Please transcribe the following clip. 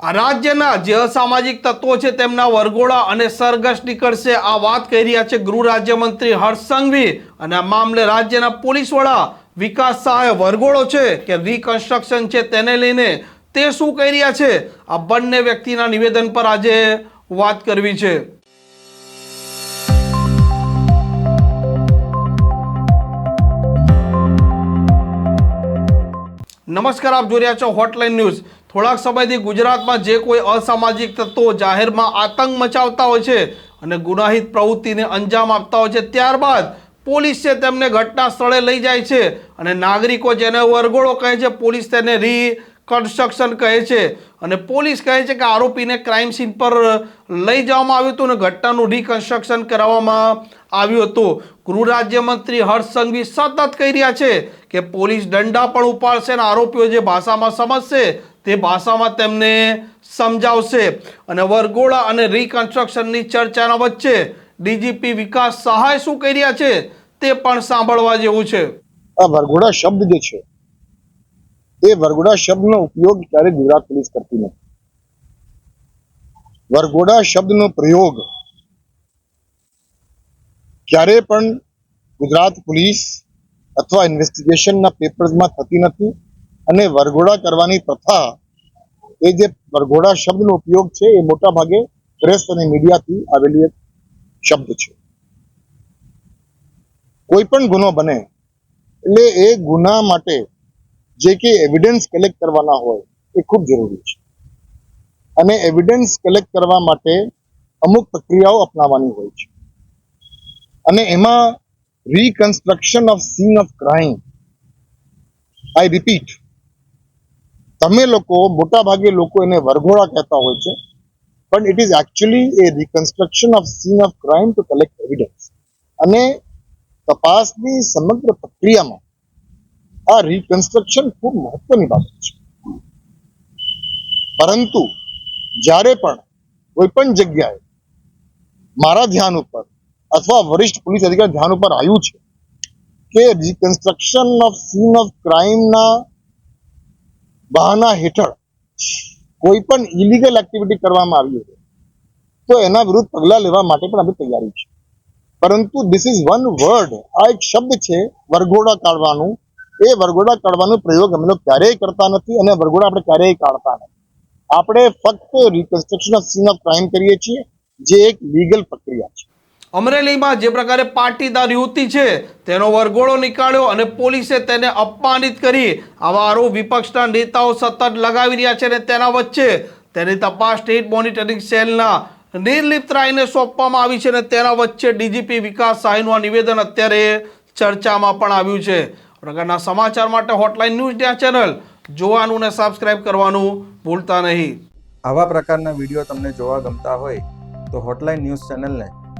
આ રાજ્યના જે અસામાજિક તત્વો છે તેમના વરઘોડા અને સરઘસ નીકળશે. આ વાત કહી રહ્યા છે ગૃહ રાજ્યમંત્રી હર્ષ સંઘવી અને આ મામલે રાજ્યના પોલીસ વડા વિકાસ સહાય વરઘોડો છે કે રિકન્સ્ટ્રક્શન છે તેને લઈને તે શું કહી રહ્યા છે? આ બંને વ્યક્તિના નિવેદન પર આજે વાત કરવી છે. નમસ્કાર, આપ જોઈ રહ્યા છો હોટલાઇન ન્યૂઝ થોડાક સમયથી ગુજરાતમાં જે કોઈ અસામાજિક તત્વો જાહેરમાં આતંક મચાવતા હોય છે અને ગુનાહિત પ્રવૃત્તિને અંજામ આપતા હોય છે, ત્યારબાદ પોલીસ છે તેમને ઘટના સ્થળે લઈ જાય છે અને નાગરિકો જેને વરઘોડો કહે છે, પોલીસ તેને રિકન્સ્ટ્રક્શન કહે છે. અને પોલીસ કહે છે કે આરોપીને ક્રાઇમ સીન પર લઈ જવામાં આવ્યું હતું અને ઘટનાનું રિકન્સ્ટ્રક્શન કરાવવામાં આવ્યું હતું. ગૃહ રાજ્યમંત્રી હર્ષ સંઘવી સતત કહી રહ્યા છે કે પોલીસ દંડા પણ ઉપાડશે અને આરોપીઓ જે ભાષામાં સમજશે તે ભાષામાં તેમને સમજાવશે. અને વરઘોડા અને રિકન્સ્ટ્રક્શનની ચર્ચાના વચ્ચે ડીજીપી વિકાસ સહાય શું કહી રહ્યા છે તે પણ સાંભળવા જેવું છે. આ વરઘોડા શબ્દ જે છે, એ વરઘોડા શબ્દનો ઉપયોગ ક્યારે ગુજરાત પોલીસ કરતી નથી. વરઘોડા શબ્દનો પ્રયોગ ક્યારે પણ ગુજરાત પોલીસ અથવા ઇન્વેસ્ટિગેશનના પેપર્સમાં થતી નથી. અને વરઘોડા કરવાની પ્રથા, એ જે વરઘોડા શબ્દનો ઉપયોગ છે, એ મોટા ભાગે પ્રેસ અને મીડિયાથી આવેલી એક શબ્દ છે. કોઈ પણ ગુનો બને, એટલે એ ગુના માટે જે કે એવિડન્સ કલેક્ટ કરવાના હોય, એ ખૂબ જરૂરી છે. અને એવિડન્સ કલેક્ટ કરવા માટે અમુક પ્રક્રિયાઓ અપનાવવાની હોય છે. અને એમાં reconstruction of scene of crime I repeat તમે લોકો મોટા ભાગે લોકો એને વરઘોડા કહેતા હોય છે, પણ it is actually a reconstruction of scene of crime to collect evidence અને તપાસની સમગ્ર પ્રક્રિયામાં આ રિકન્સ્ટ્રક્શન ખૂબ મહત્વની બાબત છે. પરંતુ જ્યારે પણ કોઈ પણ જગ્યાએ મારા ધ્યાન ઉપર અથવા વરિષ્ઠ પોલીસ અધિકારી ધ્યાન ઉપર આવ્યું છે કે રિકન્સ્ટ્રક્શન ઓફ સીન ઓફ ક્રાઇમના બહાના હેઠળ કોઈ પણ ઇલીગલ એક્ટિવિટી કરવામાં આવી હોય તો એના વિરુદ્ધ પગલાં લેવા માટે પણ આપણે તૈયારી છે. પરંતુ ધીસ ઇઝ વન વર્ડ આ એક શબ્દ છે વરઘોડા કાઢવાનું. એ વરઘોડા કાઢવાનો પ્રયોગ અમે લોકો ક્યારેય કરતા નથી અને વરઘોડા આપણે ક્યારેય કાઢતા નથી. આપણે ફક્ત reconstruction of scene of crime કરીએ છીએ, જે એક લીગલ પ્રક્રિયા છે. અમરેલીમાં જે પ્રકારે પાટીદાર યુવતી છે, તેનો વરઘોડો નીકાળ્યો અને પોલીસે તેને અપમાનિત કરી. આવા આરોપ વિપક્ષના નેતાઓ સતત લગાવી રહ્યા છે અને તેના વચ્ચે તેની તપાસ સ્ટેટ મોનિટરિંગ સેલના નિર્લિપ્ત રાયને સોંપવામાં આવી છે અને તેના વચ્ચે ડીજીપી વિકાસ સહાયનું આ નિવેદન અત્યારે ચર્ચામાં પણ આવ્યું છે. પ્રકારના સમાચાર માટે હોટલાઇન ન્યૂઝ ત્યાં ચેનલ જોવાનું અને સબસ્ક્રાઇબ કરવાનું ભૂલતા નહીં. આવા પ્રકારના વીડિયો તમને જોવા ગમતા હોય તો હોટલાઇન ન્યૂઝ ચેનલને